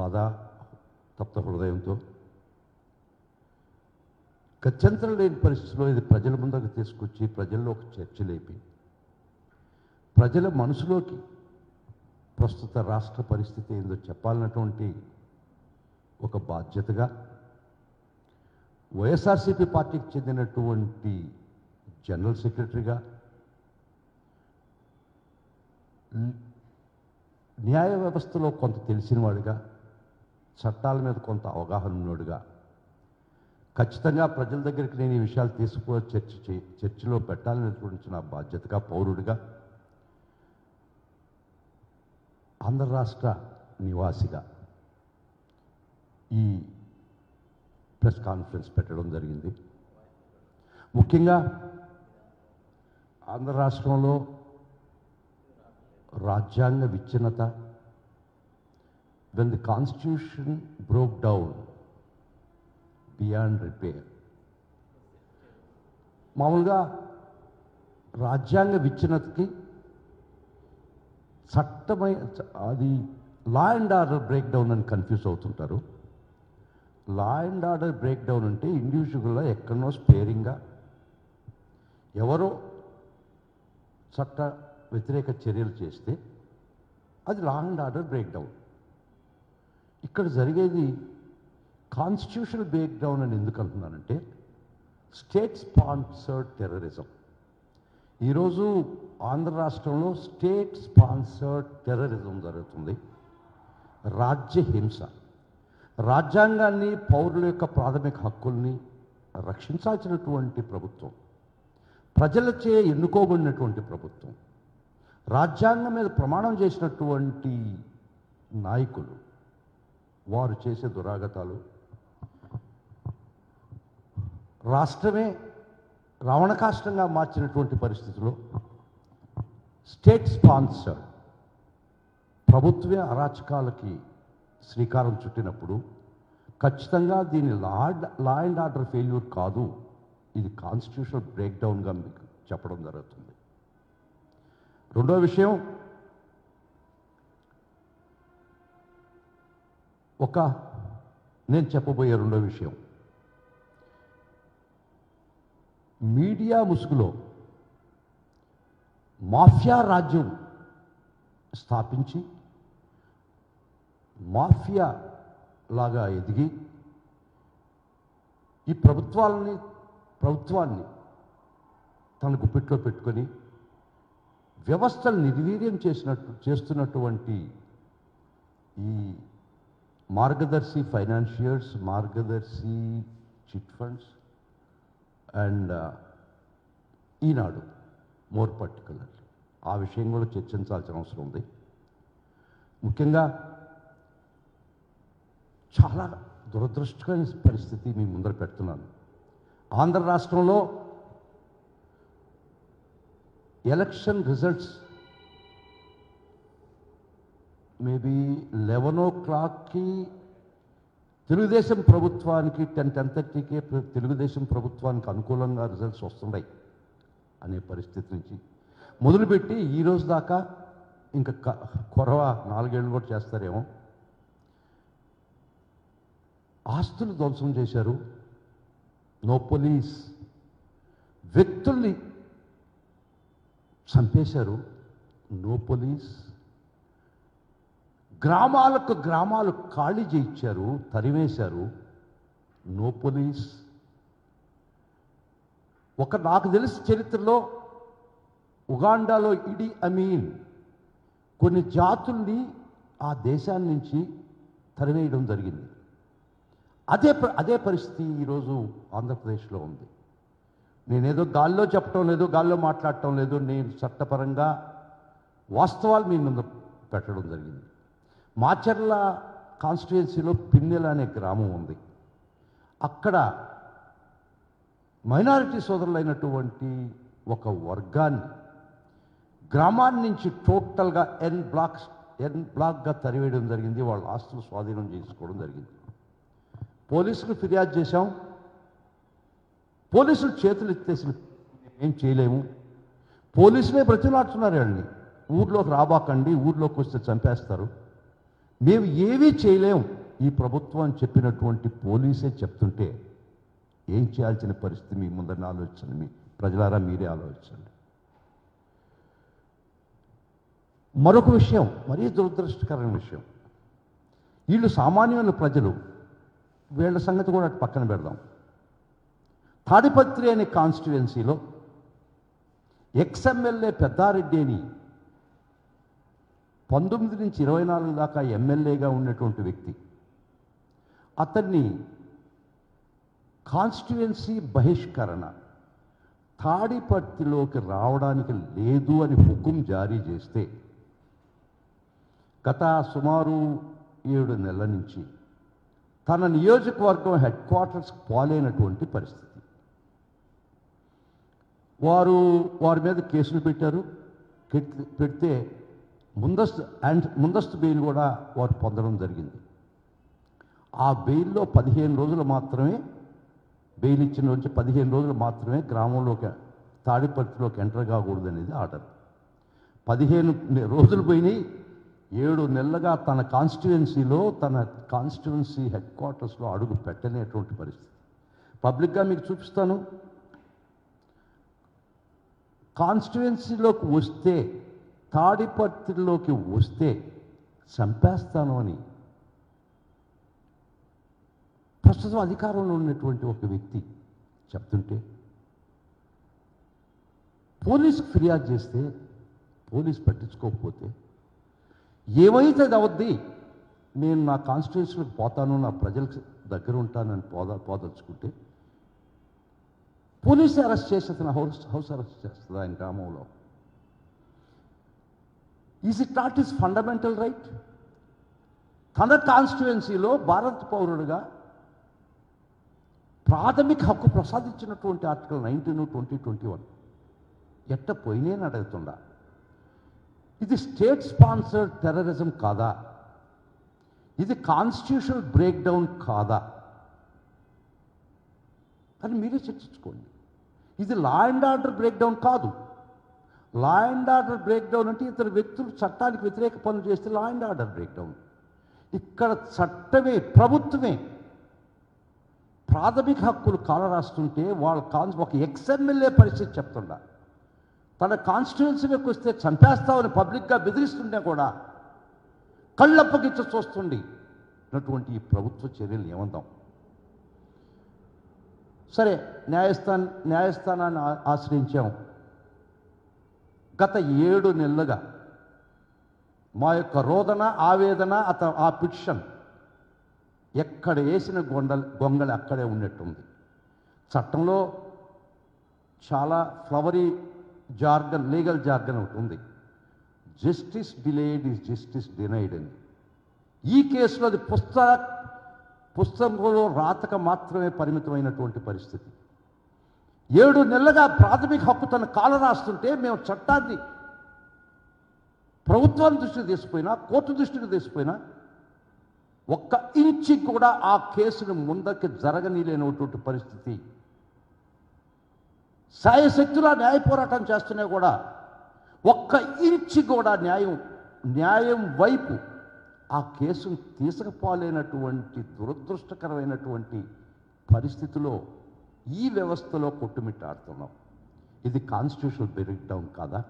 బాధ తప్త హృదయంతో. గత్యంతరం లేని పరిస్థితిలో ఇది ప్రజల ముందుకు తీసుకొచ్చి ప్రజల్లో ఒక చర్చ లేపి ప్రజల మనసులోకి ప్రస్తుత రాష్ట్ర పరిస్థితి ఏందో చెప్పాలన్నటువంటి ఒక బాధ్యతగా వైఎస్ఆర్సీపీ పార్టీకి చెందినటువంటి జనరల్ సెక్రటరీగా న్యాయ వ్యవస్థలో కొంత తెలిసినవాడిగా చట్టాల మీద కొంత అవగాహన ఉన్నోడుగా. ఖచ్చితంగా ప్రజల దగ్గరికి నేను ఈ విషయాలు తీసుకు చర్చ చే- చర్చలో పెట్టాలనేటువంటి నా బాధ్యతగా పౌరుడిగా ఆంధ్ర రాష్ట్ర నివాసిగా ఈ ప్రెస్ కాన్ఫరెన్స్ పెట్టడం జరిగింది. ముఖ్యంగా ఆంధ్ర రాష్ట్రంలో రాజ్యాంగ విచ్ఛిన్నత when the constitution broke down beyond repair మామూలుగా రాజ్యాంగ విచ్ఛిన్నతకి చట్టమై అది law and order break down అని కన్ఫ్యూజ్ అవుతుంటారు. Law and order break down అంటే ఇండివిజువల్గా ఎక్కడనో స్పేరింగ్గా ఎవరో చట్ట వ్యతిరేక చర్యలు చేస్తే అది law and order break down ఇక్కడ జరిగేది కాన్స్టిట్యూషనల్ బ్రేక్డౌన్ అని ఎందుకు అంటున్నానంటే స్టేట్ స్పాన్సర్డ్ టెర్రరిజం ఈరోజు ఆంధ్ర రాష్ట్రంలో స్టేట్ స్పాన్సర్డ్ టెర్రరిజం జరుగుతుంది. రాజ్య హింస. రాజ్యాంగాన్ని పౌరుల యొక్క ప్రాథమిక హక్కుల్ని రక్షించాల్సినటువంటి ప్రభుత్వం. ప్రజలచే ఎన్నుకోబడినటువంటి ప్రభుత్వం. రాజ్యాంగం మీద ప్రమాణం చేసినటువంటి నాయకులు వారు చేసే దురాగతాలు. రాష్ట్రమే రావణకాష్టంగా మార్చినటువంటి పరిస్థితిలో స్టేట్ స్పాన్సర్ ప్రభుత్వ అరాచకాలకి శ్రీకారం చుట్టినప్పుడు ఖచ్చితంగా దీని లాడ్ లా అండ్ ఆర్డర్ ఫెయిల్యూర్ కాదు. ఇది కాన్స్టిట్యూషనల్ బ్రేక్డౌన్గా మీకు చెప్పడం జరుగుతుంది. రెండో విషయం ఒక నేను చెప్పబోయే రెండో విషయం. మీడియా ముసుగులో మాఫియా రాజ్యం స్థాపించి మాఫియా లాగా ఎదిగి ఈ ప్రభుత్వాలని ప్రభుత్వాన్ని తన గుప్పిట్లో పెట్టుకొని వ్యవస్థలు నిర్వీర్యం చేసినట్టు చేస్తున్నటువంటి ఈ Margadarsi financiers Margadarsi chit funds and Eenadu more particular ఆ విషయం కూడా చర్చించాల్సిన అవసరం ఉంది. ముఖ్యంగా చాలా దురదృష్టకరమైన పరిస్థితి మీ ముందర పెడుతున్నాను. ఆంధ్ర రాష్ట్రంలో ఎలక్షన్ రిజల్ట్స్ మేబీ లెవెన్ ఓ క్లాక్కి తెలుగుదేశం ప్రభుత్వానికి టెన్ టెన్ థర్టీకే తెలుగుదేశం ప్రభుత్వానికి అనుకూలంగా రిజల్ట్స్ వస్తున్నాయి అనే పరిస్థితి నుంచి మొదలుపెట్టి ఈ రోజు దాకా ఇంకా కొరవ నాలుగేళ్ళు కూడా చేస్తారేమో. ఆస్తులు ధ్వంసం చేశారు. నో పోలీస్ వ్యక్తుల్ని చంపేశారు. నో పోలీస్ గ్రామాలకు గ్రామాలు ఖాళీ చేయించారు తరివేశారు నో పోలీస్ ఒక నాకు తెలిసి చరిత్రలో ఉగాండాలో ఇడి అమీన్ కొన్ని జాతుల్ని ఆ దేశాన్ని నుంచి తరివేయడం జరిగింది. అదే ప- అదే పరిస్థితి ఈరోజు ఆంధ్రప్రదేశ్లో ఉంది. నేనేదో గాల్లో చెప్పటం లేదు గాల్లో మాట్లాడటం లేదు నేను చట్టపరంగా వాస్తవాలు మీ ముందు పెట్టడం జరిగింది. మాచర్ల కాన్స్టిట్యుయెన్సీలో పిన్నెల అనే గ్రామం ఉంది. అక్కడ మైనారిటీ సోదరులైనటువంటి ఒక వర్గాన్ని గ్రామాన్ని నుంచి టోటల్గా ఎన్ బ్లాక్స్ ఎన్ బ్లాక్గా తరివేయడం జరిగింది. వాళ్ళ ఆస్తులు స్వాధీనం చేసుకోవడం జరిగింది. పోలీసులు ఫిర్యాదు చేశాం. పోలీసులు చేతులు ఎత్తేసిన ఏం చేయలేము. పోలీసులే బ్రతిలాడుతున్నారు వాళ్ళని. ఊర్లోకి రాబాకండి ఊర్లోకి వస్తే చంపేస్తారు. మేము ఏమీ చేయలేం. ఈ ప్రభుత్వం చెప్పినటువంటి పోలీసే చెప్తుంటే ఏం చేయాల్సిన పరిస్థితి మీ ముందరిని ఆలోచన? మీ ప్రజలారా మీరే ఆలోచించండి. మరొక విషయం మరీ దురదృష్టకరమైన విషయం. వీళ్ళు సామాన్యుల ప్రజలు. వీళ్ళ సంగతి కూడా అటు పక్కన పెడదాం. తాడిపత్రి అనే కాన్స్టిట్యుయెన్సీలో ఎక్స్ఎమ్మెల్యే పెద్దారెడ్డి అని పంతొమ్మిది నుంచి ఇరవై నాలుగు దాకా ఎమ్మెల్యేగా ఉన్నటువంటి వ్యక్తి. అతన్ని కాన్స్టిట్యుయెన్సీ బహిష్కరణ తాడిపత్తిలోకి రావడానికి లేదు అని హుకుం జారీ చేస్తే గత సుమారు ఏడు నెలల నుంచి తన నియోజకవర్గం హెడ్ క్వార్టర్స్ పోలేనటువంటి పరిస్థితి. వారు వారి మీద కేసులు పెట్టారు. పెడితే ముందస్తు అండ్ ముందస్తు బెయిల్ కూడా వారు పొందడం జరిగింది. ఆ బెయిల్లో పదిహేను రోజులు మాత్రమే బెయిల్ ఇచ్చిన నుంచి పదిహేను రోజులు మాత్రమే గ్రామంలోకి తాడిపత్రిలోకి ఎంటర్ కాకూడదు అనేది ఆర్డర్. పదిహేను రోజులు పోయినాయి. ఏడు నెలలుగా తన కాన్స్టిట్యుయెన్సీలో తన కాన్స్టిట్యుయెన్సీ హెడ్ క్వార్టర్స్లో అడుగు పెట్టలేటువంటి పరిస్థితి. పబ్లిక్గా మీకు చూపిస్తాను. కాన్స్టిట్యుయెన్సీలోకి వస్తే తాడిపత్రిలోకి వస్తే చంపేస్తాను అని. ప్రస్తుతం అధికారంలో ఉన్నటువంటి ఒక వ్యక్తి చెప్తుంటే పోలీసుకు ఫిర్యాదు చేస్తే పోలీస్ పట్టించుకోకపోతే ఏమైతే అవద్ది? నేను నా కాన్స్టిట్యూషన్కి పోతాను నా ప్రజలకు దగ్గర ఉంటానని పోదా పోదలుచుకుంటే పోలీసు అరెస్ట్ చేసి అతను హౌస్ హౌస్ అరెస్ట్ చేస్తుంది ఆయన గ్రామంలో. Is it not is fundamental right తన కాన్స్టిట్యుయెన్సీలో భారత పౌరుడుగా ప్రాథమిక హక్కు ప్రసాదించినటువంటి article nineteen twenty twenty one ఎట్ట పోయినేని అడుగుతుండా. ఇది స్టేట్ స్పాన్సర్డ్ టెర్రరిజం కాదా? ఇది కాన్స్టిట్యూషనల్ బ్రేక్ డౌన్ కాదా? అని మీరే చర్చించుకోండి. ఇది law and order break down కాదు. Law and order break down అంటే ఇతర వ్యక్తులు చట్టానికి వ్యతిరేక పనులు చేస్తే law and order break down ఇక్కడ చట్టమే ప్రభుత్వమే ప్రాథమిక హక్కులు కాలరాస్తుంటే వాళ్ళ కాన్స్ ఒక ఎక్స్ఎమ్మెల్యే పరిస్థితి చెప్తుండ. తన కాన్స్టిట్యున్సీలోకి వస్తే చంపేస్తామని పబ్లిక్గా బెదిరిస్తుంటే కూడా కళ్ళప్పగిచ్చ చూస్తుంది. అటువంటి ఈ ప్రభుత్వ చర్యలు ఏమందాం? సరే న్యాయస్థాన్ న్యాయస్థానాన్ని ఆశ్రయించాం. గత ఏడు నెలలుగా మా యొక్క రోదన ఆవేదన అత ఆ పిక్షన్ ఎక్కడ వేసిన గొండలు గొంగళి అక్కడే ఉన్నట్టుంది. చట్టంలో చాలా ఫ్లవరీ జార్గన్ లీగల్ జార్గన్ ఒకటి ఉంది. Justice delayed is justice denied అని. ఈ కేసులో అది పుస్తక పుస్తకంలో రాతక మాత్రమే పరిమితమైనటువంటి పరిస్థితి. ఏడు నెలలుగా ప్రాథమిక హక్కు తన కాలు రాస్తుంటే మేము చట్టాన్ని ప్రభుత్వం దృష్టికి తీసుకుపోయినా కోర్టు దృష్టికి తీసుకుపోయినా ఒక్క ఇంచి కూడా ఆ కేసును ముందకి జరగనీలేనటువంటి పరిస్థితి. సాయశక్తులా న్యాయ పోరాటం చేస్తున్నా కూడా ఒక్క ఇంచి కూడా న్యాయం న్యాయం వైపు ఆ కేసును తీసుకుపోలేనటువంటి దురదృష్టకరమైనటువంటి పరిస్థితిలో ఈ వ్యవస్థలో కొట్టుమిట్టాడుతున్నాం. ఇది కాన్స్టిట్యూషనల్ బ్రేక్ డౌన్ కాదా?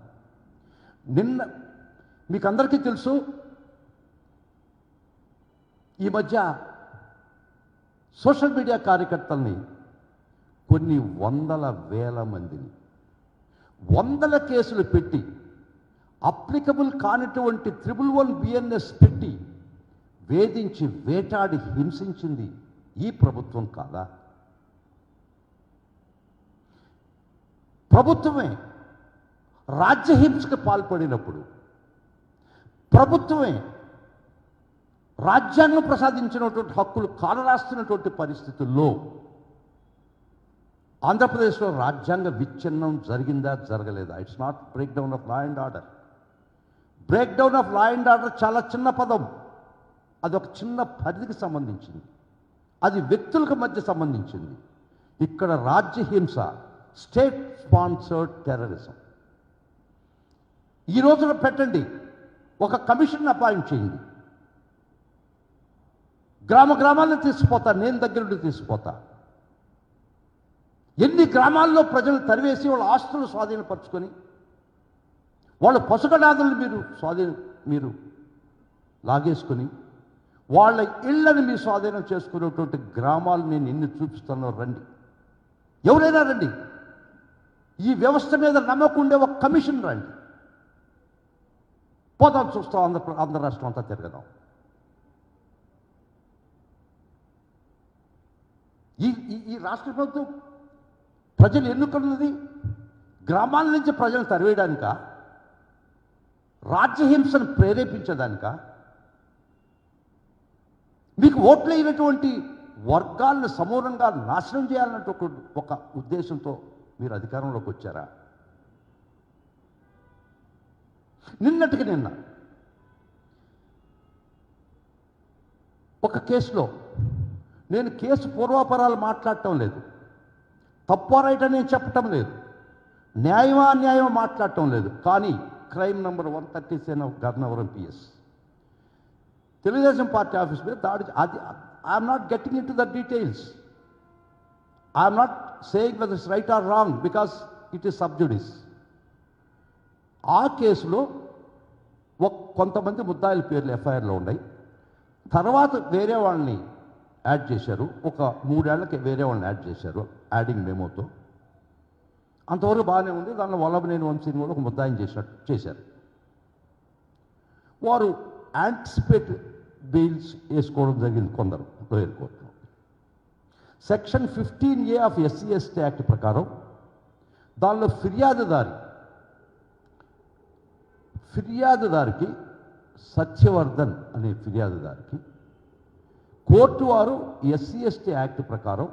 నిన్న మీకు అందరికీ తెలుసు ఈ మధ్య సోషల్ మీడియా కార్యకర్తల్ని కొన్ని వందల వేల మందిని వందల కేసులు పెట్టి అప్లికబుల్ కానిటువంటి త్రిబుల్ వన్ బిఎన్ఎస్ పెట్టి వేధించి వేటాడి హింసించింది ఈ ప్రభుత్వం కాదా? ప్రభుత్వమే రాజ్యహింసకు పాల్పడినప్పుడు ప్రభుత్వమే రాజ్యాంగం ప్రసాదించినటువంటి హక్కులు కాలరాస్తున్నటువంటి పరిస్థితుల్లో ఆంధ్రప్రదేశ్లో రాజ్యాంగ విచ్ఛిన్నం జరిగిందా జరగలేదా? It's not break down of law and order break down of law and order చాలా చిన్న పదం. అది ఒక చిన్న పరిధికి సంబంధించింది. అది వ్యక్తులకు మధ్య సంబంధించింది. ఇక్కడ రాజ్యహింస స్టేట్ స్పాన్సర్డ్ టెర్రరిజం. ఈ రోజున పెట్టండి. ఒక కమిషన్ అపాయింట్ చేయండి. గ్రామ గ్రామాలను తీసుకుపోతా నేను దగ్గర నుండి తీసుకుపోతా. ఎన్ని గ్రామాల్లో ప్రజలు తరివేసి వాళ్ళ ఆస్తులు స్వాధీనపరుచుకొని వాళ్ళ పసుగడాదులను మీరు స్వాధీన మీరు లాగేసుకొని వాళ్ళ ఇళ్ళని మీరు స్వాధీనం చేసుకునేటువంటి గ్రామాలు నేను ఎన్ని చూపిస్తానో రండి. ఎవరైనా రండి. ఈ వ్యవస్థ మీద నమ్మకుండే ఒక కమిషన్ రండి. పోదాం చూస్తాం ఆంధ్ర ఆంధ్ర రాష్ట్రం అంతా తిరగదాం. ఈ ఈ- రాష్ట్ర ప్రభుత్వం ప్రజలు ఎన్నుకున్నది గ్రామాల నుంచి ప్రజలను తరివేయడానిక? రాజ్యహింసను ప్రేరేపించడానిక? మీకు ఓట్లు అయినటువంటి వర్గాలను సమూలంగా నాశనం చేయాలన్నట్టు ఒక ఉద్దేశంతో మీరు అధికారంలోకి వచ్చారా? నిన్నటికి నిన్న ఒక కేసులో నేను కేసు పూర్వాపరాలు మాట్లాడటం లేదు. తప్పు రైట్ అని చెప్పటం లేదు. న్యాయమా అన్యాయమా మాట్లాడటం లేదు. కానీ crime number one thirty seven of Gannavaram PS Telugu Desam party office మీద దాడి అది I'm not getting in to the details. I'm not saying whether it's right or wrong because it is sub judice ఆ కేసులో ఒక కొంతమంది ముద్దాయిల పేర్లు ఎఫ్ఐఆర్లో ఉన్నాయి. తర్వాత వేరే వాళ్ళని యాడ్ చేశారు. ఒక మూడేళ్ళకి వేరే వాళ్ళని యాడ్ చేశారు యాడింగ్ మెమోతో. అంతవరకు బాగానే ఉంది. దానిలో వల్లభనేని వంశీని కూడా ఒక ముద్దాయిని చేసినట్టు చేశారు. వారు యాంటిసిపేట్ బెయిల్స్ వేసుకోవడం జరిగింది కొందరు lower court. Section fifteen A of SC ST act ప్రకారం దానిలో ఫిర్యాదుదారి ఫిర్యాదుదారికి సత్యవర్ధన్ అనే ఫిర్యాదుదారికి కోర్టు వారు ఎస్సీ ఎస్టీ యాక్ట్ ప్రకారం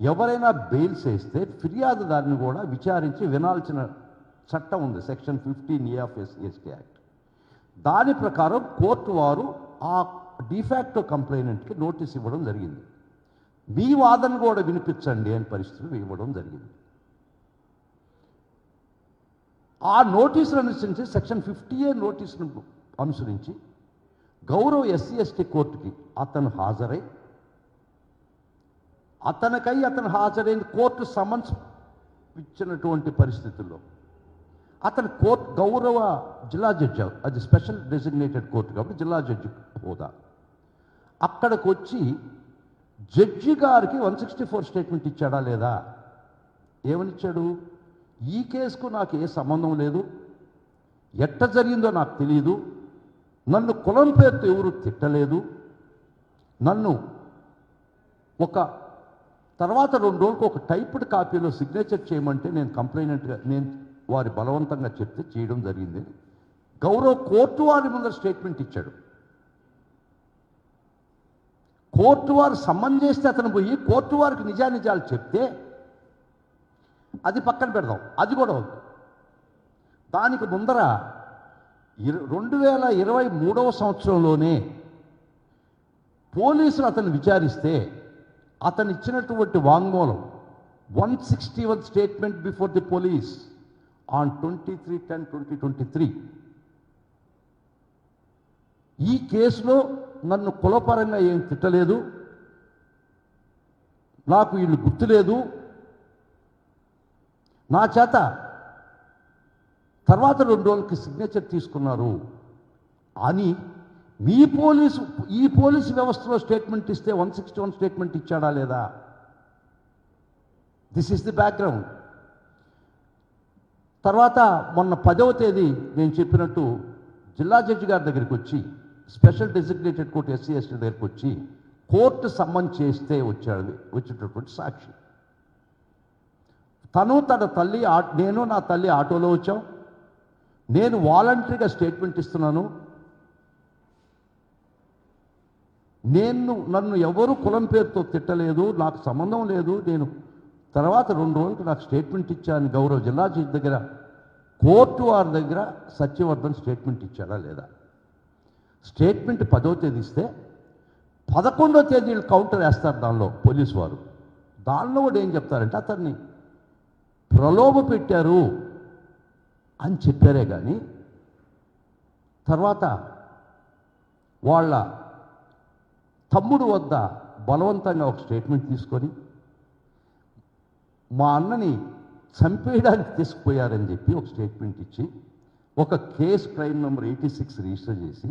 ఎవరైనా బెయిల్స్ వేస్తే ఫిర్యాదుదారిని కూడా విచారించి వినాల్సిన చట్టం ఉంది section fifteen A of SC ST act దాని ప్రకారం కోర్టు వారు ఆ డిఫాక్టో కంప్లైనెంట్కి నోటీస్ ఇవ్వడం జరిగింది. మీ వాదన కూడా వినిపించండి అని పరిస్థితులు ఇవ్వడం జరిగింది. ఆ నోటీసులు అనుసరించి సెక్షన్ ఫిఫ్టీ ఏ నోటీసును అనుసరించి గౌరవ ఎస్సీ ఎస్టీ కోర్టుకి అతను హాజరై అతనికై అతను హాజరైన కోర్టు సమన్స్ ఇచ్చినటువంటి పరిస్థితుల్లో అతను కోర్టు గౌరవ జిల్లా జడ్జి అది స్పెషల్ డెసిగ్నేటెడ్ కోర్టు కాబట్టి జిల్లా జడ్జి హోదా. అక్కడికి వచ్చి జడ్జి గారికి వన్ సిక్స్టీ ఫోర్ స్టేట్మెంట్ ఇచ్చాడా లేదా? ఏమనిచ్చాడు? ఈ కేసుకు నాకు ఏ సంబంధం లేదు. ఎట్ట జరిగిందో నాకు తెలియదు నన్ను కులం పేరుతో ఎవరు తిట్టలేదు. నన్ను ఒక తర్వాత రెండు రోజులకు ఒక టైప్డ్ కాపీలో సిగ్నేచర్ చేయమంటే నేను కంప్లైనెంట్గా నేను వారి బలవంతంగా చెప్తే చేయడం జరిగింది గౌరవ కోర్టు వారి ముందర స్టేట్మెంట్ ఇచ్చాడు. కోర్టు వారు సమ్మన్ చేస్తే అతను పోయి కోర్టు వారికి నిజానిజాలు చెప్తే అది పక్కన పెడదాం. అది కూడా ఉంది దానికి ముందర రెండు వేల ఇరవై మూడవ సంవత్సరంలోనే పోలీసులు అతను విచారిస్తే అతను ఇచ్చినటువంటి వాంగ్మూలం one sixty one statement before the police on twenty three ten twenty twenty three ఈ కేసులో నన్ను కులపరంగా ఏం తిట్టలేదు. నాకు వీళ్ళు గుర్తులేదు. నా చేత తర్వాత రెండు రోజులకి సిగ్నేచర్ తీసుకున్నారు. అని మీ పోలీసు ఈ పోలీసు వ్యవస్థలో స్టేట్మెంట్ ఇస్తే వన్ సిక్స్టీ వన్ స్టేట్మెంట్ ఇచ్చాడా లేదా? దిస్ ఈస్ ది బ్యాక్గ్రౌండ్ తర్వాత మొన్న పదవ తేదీ నేను చెప్పినట్టు జిల్లా జడ్జి గారి దగ్గరికి వచ్చి special designated court SC ST దగ్గరికి వచ్చి కోర్టు సమ్మన్ చేస్తే వచ్చాడు వచ్చేటటువంటి సాక్షి. తను తన తల్లి నేను నా తల్లి ఆటోలో వచ్చాం. నేను వాలంటరీగా స్టేట్మెంట్ ఇస్తున్నాను. నేను నన్ను ఎవరు కులం పేరుతో తిట్టలేదు నాకు సంబంధం లేదు. నేను తర్వాత రెండు రోజులకు నాకు స్టేట్మెంట్ ఇచ్చాను. గౌరవ జిల్లా దగ్గర కోర్టు వారి దగ్గర సత్యవర్ధన్ స్టేట్మెంట్ ఇచ్చాడా లేదా? స్టేట్మెంట్ పదో తేదీ ఇస్తే పదకొండో తేదీ కౌంటర్ వేస్తారు దానిలో పోలీసు వారు. దానిలో కూడా ఏం చెప్తారంటే అతన్ని ప్రలోభ పెట్టారు అని చెప్పారే కానీ తర్వాత వాళ్ళ తమ్ముడు వద్ద బలవంతంగా ఒక స్టేట్మెంట్ తీసుకొని మా అన్నని చంపేయడానికి తీసుకుపోయారని చెప్పి ఒక స్టేట్మెంట్ ఇచ్చి ఒక case crime number eighty six register చేసి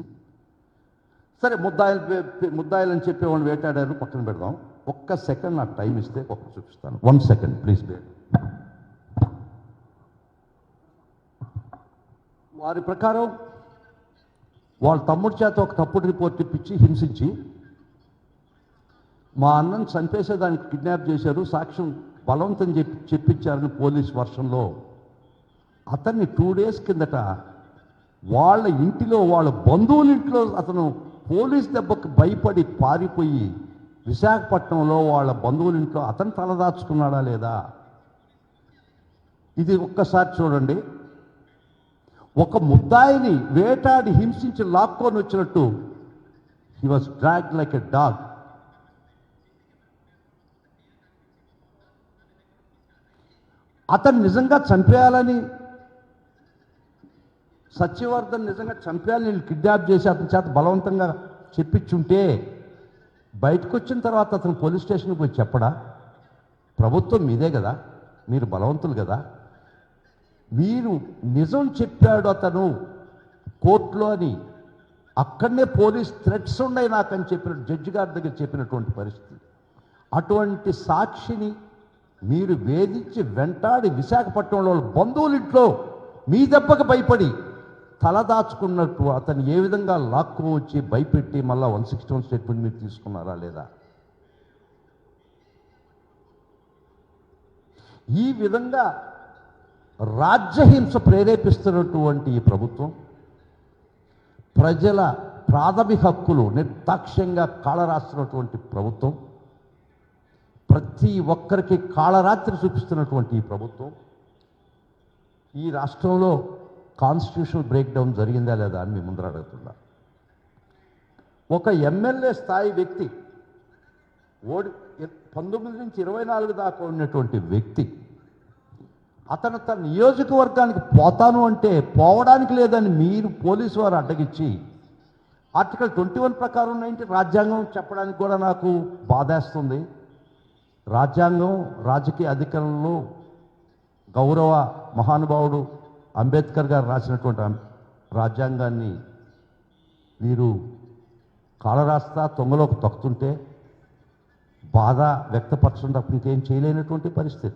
సరే ముద్దాయిలు ముద్దాయిలు అని చెప్పి వాళ్ళని వేటాడారు పక్కన పెడదాం. ఒక్క సెకండ్ నాకు టైం ఇస్తే ఒక్క చూపిస్తాను. వన్ సెకండ్ ప్లీజ్ బే వారి ప్రకారం వాళ్ళ తమ్ముడి చేత ఒక తప్పుడు రిపోర్ట్ ఇప్పించి హింసించి మా అన్నను చంపేసేదానికి కిడ్నాప్ చేశారు సాక్ష్యం బలవంతం చెప్పి చెప్పించారని పోలీస్ వర్షంలో అతన్ని టూ డేస్ కిందట వాళ్ళ ఇంటిలో వాళ్ళ బంధువుల ఇంట్లో అతను పోలీస్ దెబ్బకు భయపడి పారిపోయి విశాఖపట్నంలో వాళ్ళ బంధువుల ఇంట్లో అతను తలదాచుకున్నాడా లేదా? ఇది ఒక్కసారి చూడండి. ఒక ముద్దాయిని వేటాడి హింసించి లాక్కొని వచ్చినట్టు. He was drag like a dog అతను నిజంగా చంపేయాలని సత్యవర్ధన్ నిజంగా చంపాలి వీళ్ళు కిడ్నాప్ చేసి అతని చేత బలవంతంగా చెప్పించుంటే బయటకు వచ్చిన తర్వాత అతను పోలీస్ స్టేషన్కి పోయి చెప్పడా? ప్రభుత్వం మీదే కదా మీరు బలవంతులు కదా. మీరు నిజం చెప్పాడు అతను కోర్టులో అని. అక్కడనే పోలీస్ థ్రెట్స్ ఉన్నాయి నాకని చెప్పిన జడ్జి గారి దగ్గర చెప్పినటువంటి పరిస్థితి. అటువంటి సాక్షిని మీరు వేధించి వెంటాడి విశాఖపట్నంలో బంధువులు ఇంట్లో మీ దెబ్బకి భయపడి తలదాచుకున్నట్టు అతను ఏ విధంగా లాక్కు వచ్చి భయపెట్టి మళ్ళీ వన్ సిక్స్టీ వన్ స్టేట్మెంట్ మీరు తీసుకున్నారా లేదా? ఈ విధంగా రాజ్యహింస ప్రేరేపిస్తున్నటువంటి ఈ ప్రభుత్వం ప్రజల ప్రాథమిక హక్కులు నిర్దాక్ష్యంగా కాళరాస్తున్నటువంటి ప్రభుత్వం ప్రతి ఒక్కరికి కాళరాత్రి చూపిస్తున్నటువంటి ఈ ప్రభుత్వం ఈ రాష్ట్రంలో కాన్స్టిట్యూషనల్ బ్రేక్ డౌన్ జరిగిందా లేదా అని మీ ముందర అడుగుతున్నా. ఒక ఎమ్మెల్యే స్థాయి వ్యక్తి ఓడి పంతొమ్మిది నుంచి ఇరవై నాలుగు దాకా ఉన్నటువంటి వ్యక్తి అతను తన నియోజకవర్గానికి పోతాను అంటే పోవడానికి లేదని మీరు పోలీసు వారు అడ్డగించి ఆర్టికల్ ట్వంటీ వన్ ప్రకారం ఏంటి? రాజ్యాంగం చెప్పడానికి కూడా నాకు బాధేస్తుంది. రాజ్యాంగం రాజకీయ అధికారంలో గౌరవ మహానుభావుడు అంబేద్కర్ గారు రాసినటువంటి రాజ్యాంగాన్ని వీరు కాలరాస్తా తొంగలోకి తొక్కుతుంటే బాధ వ్యక్తపరచడం తప్ప ఇంకేం చేయలేనటువంటి పరిస్థితి.